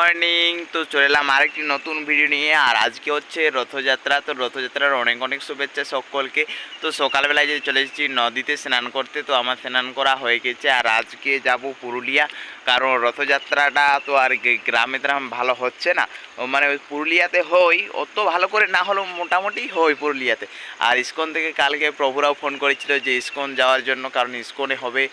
Good morning তো চলে এলাম আরেকটি নতুন ভিডিও নিয়ে, আর আজকে হচ্ছে রথযাত্রা। তো রথযাত্রার অনেক অনেক শুভেচ্ছা সকলকে। তো সকালবেলায় যে চলে এসেছি নদীতে স্নান করতে, তো আমার স্নান করা হয়ে গেছে। আর আজকে যাব পুরুলিয়া। কারণ রথযাত্রাটা তো আর গ্রামে গ্রাম ভালো হচ্ছে না। মানে ওই পুরুলিয়াতে হই, অত ভালো করে না হলেও মোটামুটি হই পুরুলিয়াতে। আর ইস্কন থেকে কালকে প্রভুরাও ফোন করেছিল যে ইস্কন যাওয়ার জন্য, কারণ ইস্কনে হবে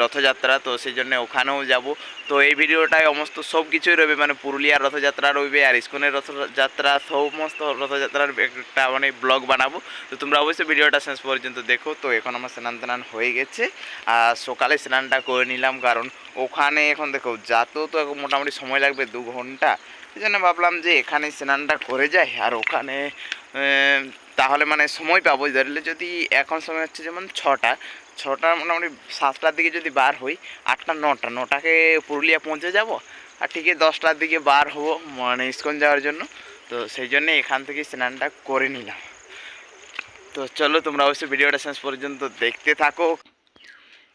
রথযাত্রা। তো সেই জন্য ওখানেও যাব। তো এই ভিডিওটায় সমস্ত সব কিছুই রইবে। মানে পুরুলিয়ার রথযাত্রা রইবে আর ইস্কনের রথযাত্রা, সমস্ত রথযাত্রার একটা মানে ব্লগ বানাবো। তো তোমরা অবশ্যই ভিডিওটা শেষ পর্যন্ত দেখো। তো এখন আমার স্নান টান হয়ে গেছে। আর সকালে স্নানটা করে নিলাম কারণ ওখানে এখন দেখো, যাতেও তো এখন মোটামুটি সময় লাগবে দু ঘণ্টা। সেই জন্য ভাবলাম যে এখানে স্নানটা করে যাই আর ওখানে তাহলে মানে সময় পাবো। ধরলে যদি এখন সময় হচ্ছে যেমন ছটা ছটা মোটামুটি সাতটার দিকে যদি বার হই, আটটা, নটা, নটাকে পুরুলিয়া পৌঁছে যাব। আর ঠিকই দশটার দিকে বার হব মানে ইস্কন যাওয়ার জন্য। তো সেই জন্যে এখান থেকে স্নানটা করে নিলাম। তো চলো তোমরা অবশ্যই ভিডিওটা শেষ পর্যন্ত দেখতে থাকো।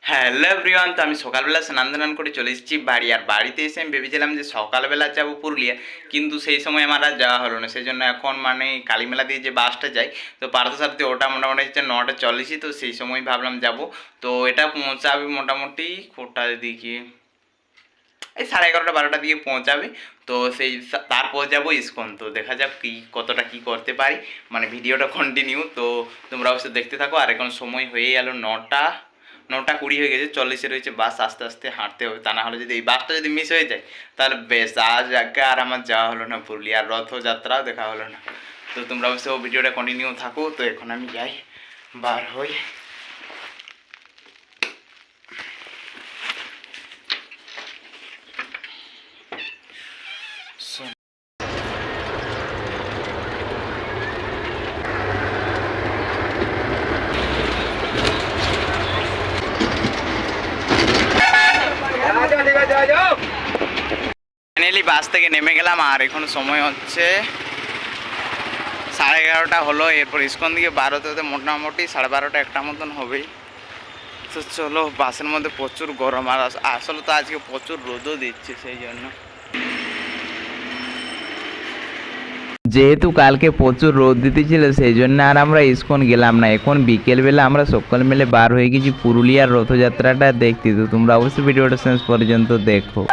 হ্যালো এভরিওয়ান, তো আমি সকালবেলা স্নান টান করে চলে এসেছি বাড়ি। আর বাড়িতে এসে আমি ভেবেছিলাম যে সকালবেলা যাব পুরুলিয়া, কিন্তু সেই সময় আমার আর যাওয়া হলো না। সেই জন্য এখন মানে কালীমেলা দিয়ে যে বাসটা যাই তো পার্থসারথী ওটা মোটামুটি হচ্ছে নটা চল্লিশই, তো সেই সময় ভাবলাম যাব। তো এটা পৌঁছাবে মোটামুটি কোটার দিকে। এই সাড়ে এগারোটা বারোটার দিকে পৌঁছাবে। তো সেই তারপর যাব ইস্কন। তো দেখা যাক কী, কতটা কি করতে পারি। মানে ভিডিওটা কন্টিনিউ তো তোমরা অবশ্যই দেখতে থাকো, আর এখন সময় হয়ে গেল নটা। নটা কুড়ি হয়ে গেছে, চল্লিশে রয়েছে বাস। আস্তে আস্তে হাঁটতে হবে, তা না হলে যদি এই বাসটা যদি মিস হয়ে যায়, তাহলে বেশ, আজ আগে আর আমার যাওয়া হলো না পুরুলিয়ার রথযাত্রাও দেখা হলো না। তো তোমরা অবশ্যই ভিডিওটা কন্টিনিউ থাকো। তো এখন আমি যাই, বার হই। বাস থেকে নেমে গেলাম, আর এখন সময় হচ্ছে সাড়ে এগারোটা হলো। এরপর ইস্কন দিকে বারোতে মোটামুটি সাড়ে বারোটা একটা মতন হবেই। তো চলো, বাসের মধ্যে প্রচুর গরম, আর আসলে তো আজকে প্রচুর রোদও দিচ্ছে সেই জন্য। যেহেতু কালকে প্রচুর রোদ দিতেছিল, সেই জন্য আর আমরা ইস্কন গেলাম না। এখন বিকেলবেলা আমরা সকল মিলে বার হয়ে গেছি পুরুলিয়ার রথযাত্রাটা দেখতে। তো তোমরা অবশ্যই ভিডিওটা শেষ পর্যন্ত দেখো।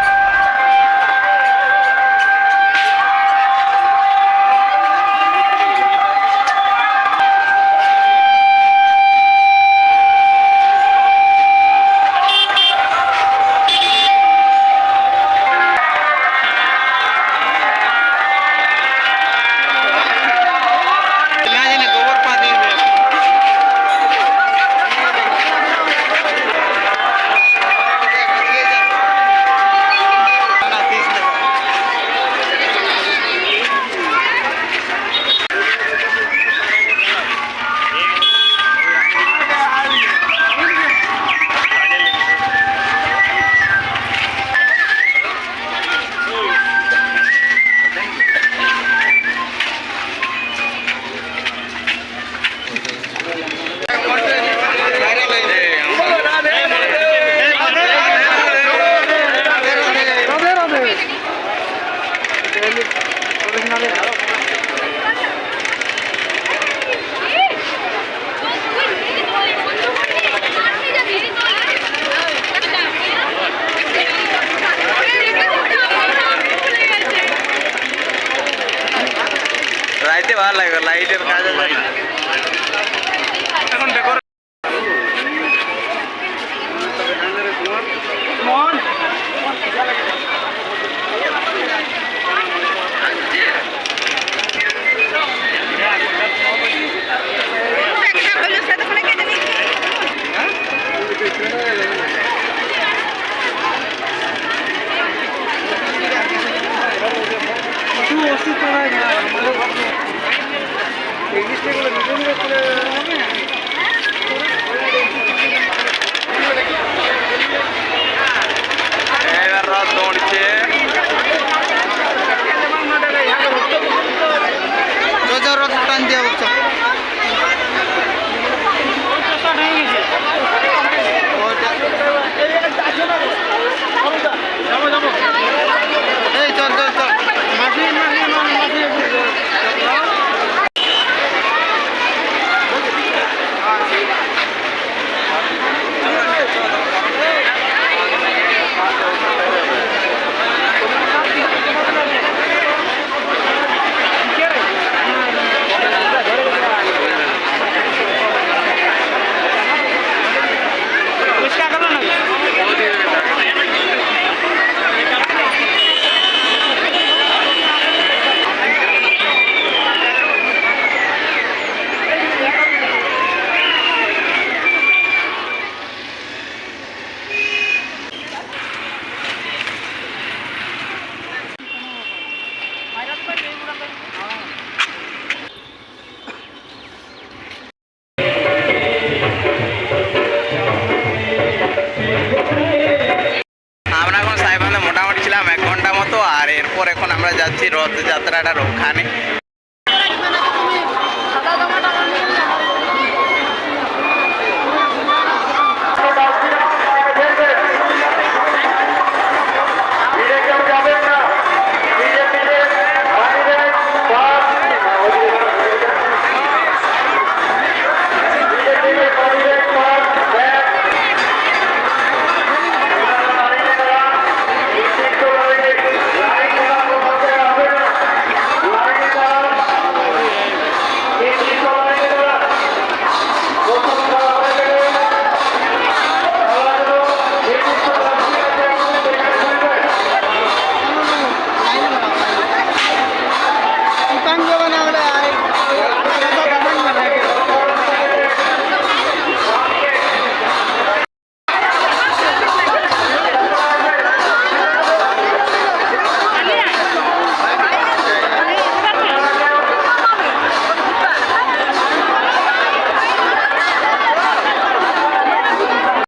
এরপর এখন আমরা যাচ্ছি রথযাত্রাটার ওখানে।